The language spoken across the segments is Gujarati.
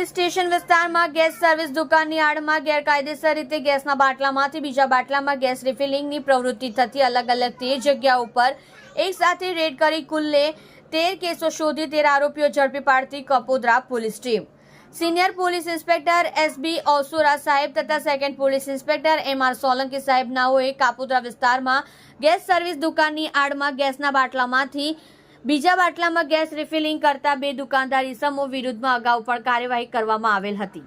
કાપોદ્રામાં ગેસ સર્વિસ દુકાનની આડમાં ગેરકાયદેસર રીતે ગેસના બાટલામાંથી બીજા બાટલામાં ગેસ રિફિલિંગની પ્રવૃત્તિ થતી અલગ અલગ તેર જગ્યા ઉપર એક સાથે રેડ કરી કુલ્લે તેર કેસો શોધી તેર આરોપીઓ ઝડપી પાડતી Kapodara police team. Senior police inspector SB Osura સાહેબ તથા second police inspector M R Solanki સાહેબ નાઓએ કાપોદરા વિસ્તારમાં ગેસ સર્વિસ દુકાનની આડમાં ગેસના બાટલામાંથી બીજા બાટલામાં ગેસ રિફિલિંગ કરતા બે દુકાનદાર ઇસમો વિરુદ્ધમાં અગાઉ પણ કાર્યવાહી કરવામાં આવેલ હતી.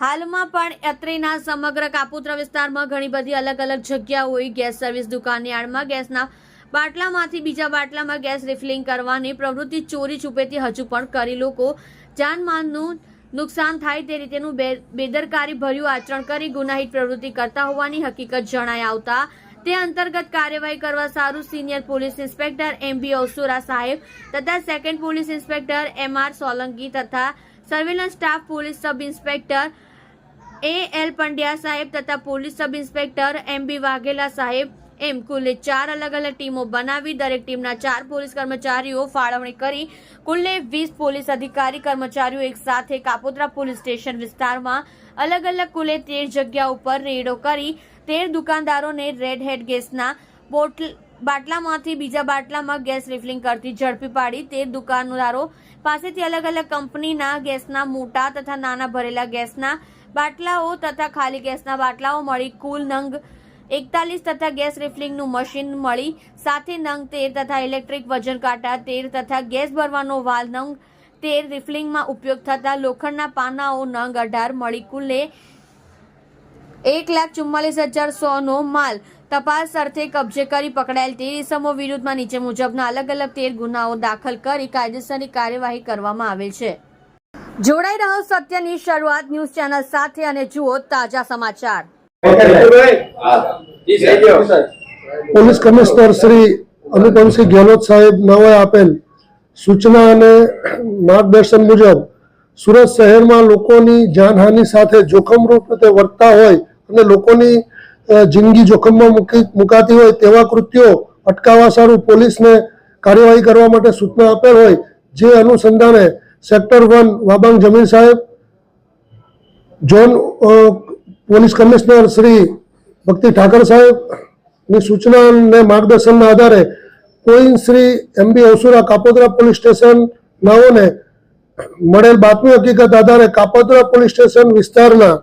હાલમાં પણ અત્રેના સમગ્ર કાપોદ્રા વિસ્તારમાં ઘણી બધી અલગ અલગ જગ્યાઓએ ગેસ સર્વિસ દુકાનની આડમાં ગેસના બાટલામાંથી બીજા બાટલામાં ગેસ રિફિલિંગ કરવાની પ્રવૃત્તિ ચોરી છુપેથી હજુ પણ કરી લોકો જાનમાલનું નુકસાન થાય તે રીતેનું બેદરકારી ભર્યું આચરણ કરી ગુનાહિત પ્રવૃત્તિ કરતા હોવાની હકીકત જણાઈ આવતા તે અંતર્ગત કાર્યવાહી કરવા સારું senior police inspector M B Osura સાહેબ તથા second police inspector M R Solanki તથા surveillance staff police sub inspector A L Pandya સાહેબ તથા police sub inspector M B Vaghela સાહેબ એમ કુલે ચાર અલગ અલગ ટીમો બનાવી દરેક ટીમના ચાર પોલીસ કર્મચારીઓ ફાળવણી કરી. કુલ્લે વીસ પોલીસ અધિકારી કર્મચારીઓ એક સાથે કાપોદ્રા પોલીસ સ્ટેશન વિસ્તારમાં અલગ અલગ કુલે તેર જગ્યા ઉપર રેડો કરી. તેર દુકાનદારોને રેડ હેડ ગેસના બોટલ બાટલામાંથી બીજા બાટલામાં ગેસ રિફિલિંગ કરતી ઝડપી પાડી. તે દુકાનદારો પાસેથી અલગ અલગ કંપનીના ગેસના મોટા તથા નાના ભરેલા ગેસના બાટલાઓ તથા ખાલી ગેસના બાટલાઓ મળી કુલ નંગ એકતાલીસ તથા ગેસ રિફિલિંગનું મશીન મળી. સાથે નંગ તેર તથા ઇલેક્ટ્રિક વજન કાંટા, તેર તથા ગેસ ભરવાનો વાલ નંગ તેર રિફિલિંગમાં ઉપયોગ થતા લોખંડના પાનાઓ નંગ અઢાર મળી કુલે એક લાખ ચુમ્માલીસ હજાર સોનો માલ. તપાસ અર્થે કબજે કરી પકડાયેલ તેર ઇસમો વિરુદ્ધમાં નીચે મુજબના અલગ અલગ તેર ગુનાઓ દાખલ કરી કાયદેસરની કાર્યવાહી કરવામાં આવેલ છે. જોડાઈ રહો સત્યની શરૂઆત ન્યૂઝ ચેનલ સાથે અને જુઓ તાજા સમાચાર. પોલીસ કમિશનર શ્રી અનુપમસિંહ ગેહલોત સાહેબ નવાએ આપેલ સૂચના અને માર્ગદર્શન મુજબ સુરત શહેરમાં લોકોની જાનહાનિ સાથે જોખમરૂપ રીતે વર્તતા હોય અને લોકોની જિંદગી જોખમમાં મૂકી મુકાતી હોય તેવા કૃત્યો અટકાવવા સારું પોલીસને કાર્યવાહી કરવા માટે સૂચના આપેલ હોય જે અનુસંધાને સેક્ટર વન વાબાંગ જમીન સાહેબ ઝોન પોલીસ કમિશનર શ્રી ભક્તિ ઠાકર સાહેબની સૂચના અને માર્ગદર્શનના આધારે કોઈ Shri M B Osura Kapodra police station નાઓને મળેલ બાતમી હકીકત આધારે કાપોદરા પોલીસ સ્ટેશન વિસ્તારના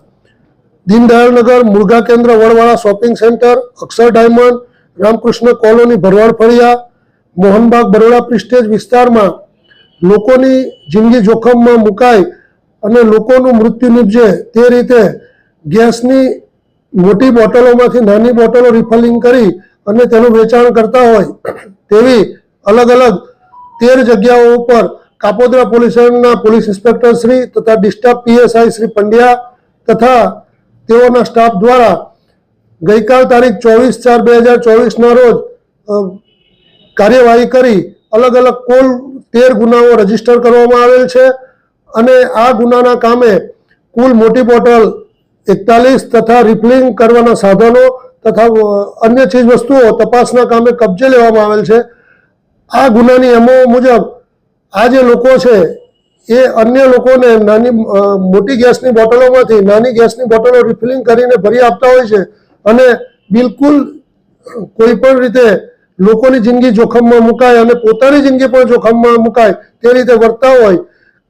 દીનદયાળનગર મુરઘા કેન્દ્ર Vadvala shopping centre, Akshar diamond, Ramkrishna colony ભરવાડ ફળિયા, મોહનબાગ બરોડા પ્રિસ્ટેજ વિસ્તારમાં લોકોની જિંદગી જોખમમાં મુકાય અને લોકોનું મૃત્યુ નીપજે તે રીતે ગેસની મોટી બોટલોમાંથી નાની બોટલો રિફલિંગ કરી અને તેનું વેચાણ કરતા હોય તેવી અલગ અલગ તેર જગ્યાઓ ઉપર કાપોદ્રા પોલીસ સ્ટેશનના પોલીસ ઇન્સ્પેક્ટર શ્રી તથા ડિસ્ટર્બ પીએસઆઈ શ્રી પંડ્યા તથા તેઓના સ્ટાફ દ્વારા ગઈકાલ તારીખ ચોવીસ ચાર બે હજાર ચોવીસના રોજ કાર્યવાહી કરી અલગ અલગ કુલ તેર ગુનાઓ રજિસ્ટર કરવામાં આવેલ છે અને આ ગુનાના કામે કુલ મોટી બોટલ એકતાલીસ તથા રિફિલિંગ કરવાના સાધનો તથા અન્ય ચીજ વસ્તુઓ તપાસના કામે કબજે લેવામાં આવેલ છે. આ ગુનાની એમઓ મુજબ આ જે લોકો છે, એ અન્ય લોકોને નાની મોટી ગેસની બોટલોમાંથી નાની ગેસની બોટલો રિફિલિંગ કરીને ભરી આપતા હોય છે અને બિલકુલ કોઈ પણ રીતે લોકોની જિંદગી જોખમમાં મુકાય અને પોતાની જિંદગી પણ જોખમમાં મુકાય તે રીતે વર્તા હોય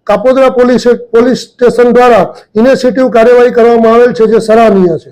કાપોદ્રા પોલીસ પોલીસ સ્ટેશન દ્વારા ઇનિશિયેટિવ કાર્યવાહી કરવામાં આવેલ છે જે સરાહનીય છે.